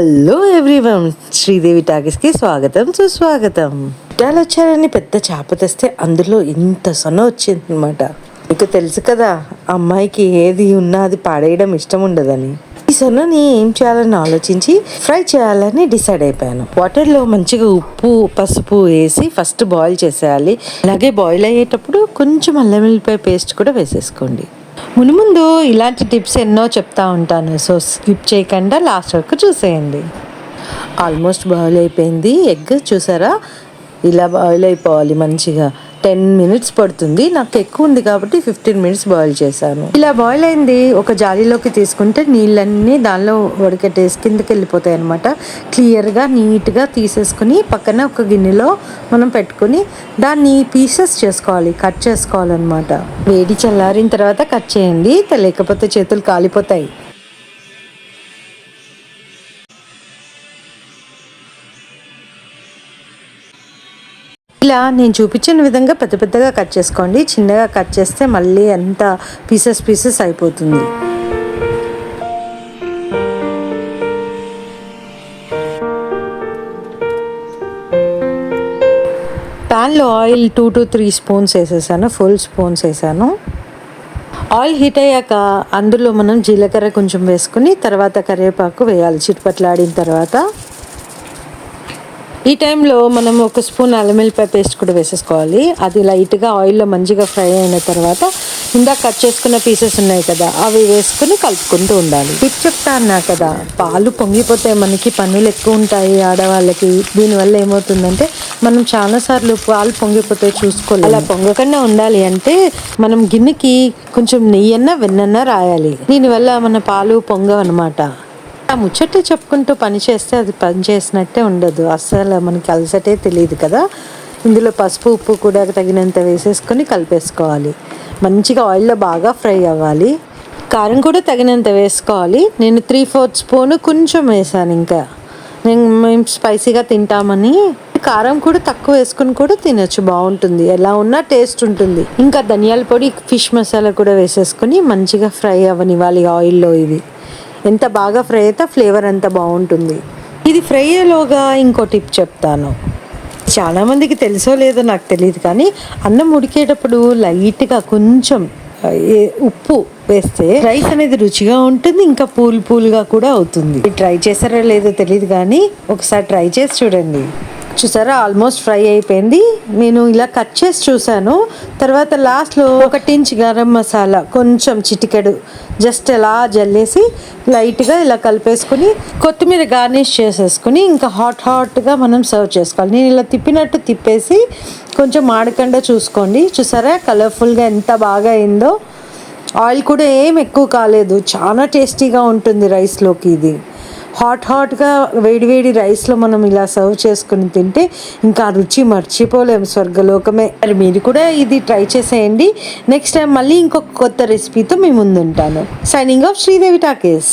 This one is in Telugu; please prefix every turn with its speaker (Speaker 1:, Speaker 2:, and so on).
Speaker 1: హలో ఎవ్రీవన్ శ్రీదేవి టాకీస్కి స్వాగతం సుస్వాగతం. చుట్టాలు వచ్చారని పెద్ద చేప తెస్తే అందులో ఇంత సొన వచ్చింది అనమాట మీకు తెలుసు కదా అమ్మాయికి ఏది ఉన్నా అది పాడేయడం ఇష్టం ఉండదని. ఈ సొన్నని ఏం చేయాలని ఆలోచించి ఫ్రై చేయాలని డిసైడ్ అయిపోయాను. వాటర్లో మంచిగా ఉప్పు పసుపు వేసి ఫస్ట్ బాయిల్ చేసేయాలి. అలాగే బాయిల్ అయ్యేటప్పుడు కొంచెం అల్లం వెల్లిపాయ పేస్ట్ కూడా వేసేసుకోండి. మునుముందు ఇలాంటి టిప్స్ ఎన్నో చెప్తా ఉంటాను. సో స్కిప్ చేయకుండా లాస్ట్ వరకు చూసేయండి. ఆల్మోస్ట్ బాయిల్ అయిపోయింది. ఎగ్ చూసారా? ఇలా బాయిల్ అయిపోవాలి మంచిగా. టెన్ మినిట్స్ పడుతుంది. నాకు ఎక్కువ ఉంది కాబట్టి ఫిఫ్టీన్ మినిట్స్ బాయిల్ చేశాను. ఇలా బాయిల్ అయింది. ఒక జాలీలోకి తీసుకుంటే నీళ్ళన్నీ దానిలో ఉడకట్టేసి కిందకి వెళ్ళిపోతాయి అనమాట క్లియర్గా నీట్గా తీసేసుకుని పక్కన ఒక గిన్నెలో మనం పెట్టుకుని దాన్ని పీసెస్ చేసుకోవాలి. కట్ చేసుకోవాలన్నమాట. వేడి చల్లారిన తర్వాత కట్ చేయండి. లేకపోతే చేతులు కాలిపోతాయి. ఇలా నేను చూపించిన విధంగా పెద్ద పెద్దగా కట్ చేసుకోండి. చిన్నగా కట్ చేస్తే మళ్ళీ అంత పీసెస్ పీసెస్ అయిపోతుంది. ప్యాన్లో oil two to three spoons వేసేసాను. ఫుల్ స్పూన్స్ వేసాను. ఆయిల్ హీట్ అయ్యాక అందులో మనం జీలకర్ర కొంచెం వేసుకుని తర్వాత కరివేపాకు వేయాలి. చిట్పట్లాడిన తర్వాత ఈ టైంలో మనం ఒక స్పూన్ అల్లమిల్లిపాయ పేస్ట్ కూడా వేసేసుకోవాలి. అది లైట్గా ఆయిల్లో మంచిగా ఫ్రై అయిన తర్వాత ఇందాక కట్ చేసుకున్న పీసెస్ ఉన్నాయి కదా అవి వేసుకుని కలుపుకుంటూ ఉండాలి. ఇది చెప్తా అన్నా కదా పాలు పొంగిపోతే మనకి పనులు ఎక్కువ ఉంటాయి ఆడవాళ్ళకి. దీనివల్ల ఏమవుతుందంటే మనం చాలాసార్లు పాలు పొంగిపోతే చూసుకోవాలి అలా పొంగకుండా ఉండాలి అంటే మనం గిన్నెకి కొంచెం నెయ్యన్నా వెన్నన్నా రాయాలి. దీనివల్ల మన పాలు పొంగవన్నమాట. ఆ ముచ్చట చెప్పుకుంటూ పని చేస్తే అది పని చేసినట్టే ఉండదు. అస్సలు మనకి అలసటే తెలియదు కదా. ఇందులో పసుపు ఉప్పు కూడా తగినంత వేసేసుకొని కలిపేసుకోవాలి. మంచిగా ఆయిల్లో బాగా ఫ్రై అవ్వాలి. కారం కూడా తగినంత వేసుకోవాలి. నేను త్రీ ఫోర్త్ స్పూన్ కొంచెం వేసాను ఇంకా. నేను మేము స్పైసీగా తింటామని. కారం కూడా తక్కువ వేసుకుని కూడా తినొచ్చు. బాగుంటుంది. ఎలా ఉన్నా టేస్ట్ ఉంటుంది. ఇంకా ధనియాల పొడి ఫిష్ మసాలా కూడా వేసేసుకొని మంచిగా ఫ్రై అవ్వనివ్వాలి ఆయిల్లో ఇవి. ఎంత బాగా ఫ్రై అయితే ఫ్లేవర్ అంత బాగుంటుంది. ఇది ఫ్రై అయ్యేలోగా ఇంకో టిప్ చెప్తాను. చాలామందికి తెలుసో లేదో నాకు తెలియదు కానీ అన్నం ఉడికేటప్పుడు లైట్గా కొంచెం ఉప్పు వేస్తే రైస్ అనేది రుచిగా ఉంటుంది ఇంకా పూల్ పూల్గా కూడా అవుతుంది. ట్రై చేశారో లేదో తెలియదు కానీ ఒకసారి ట్రై చేసి చూడండి. చూసారా? ఆల్మోస్ట్ ఫ్రై అయిపోయింది. నేను ఇలా కట్ చేసి చూసాను తర్వాత లాస్ట్లో ఒక టించ్ గరం మసాలా కొంచెం చిటికెడు జస్ట్ అలా జల్లేసి లైట్గా ఇలా కలిపేసుకుని కొత్తిమీర గార్నిష్ చేసేసుకుని ఇంకా హాట్ హాట్గా మనం సర్వ్ చేసుకోవాలి. నేను ఇలా తిప్పినట్టు తిప్పేసి కొంచెం ఆడకుండా చూసుకోండి. చూసారా? కలర్ఫుల్గా ఎంత బాగా అయిందో. ఆయిల్ కూడా ఏం ఎక్కువ కాలేదు. చాలా టేస్టీగా ఉంటుంది రైస్లోకి ఇది. హాట్ హాట్గా వేడివేడి రైస్లో మనం ఇలా సర్వ్ చేసుకుని తింటే ఇంకా రుచి మర్చిపోలేము స్వర్గలోకమే. మరి మీరు కూడా ఇది ట్రై చేసేయండి. నెక్స్ట్ టైం మళ్ళీ ఇంకొక కొత్త రెసిపీతో మీ ముందుంటాను. Signing off Sridevi talkies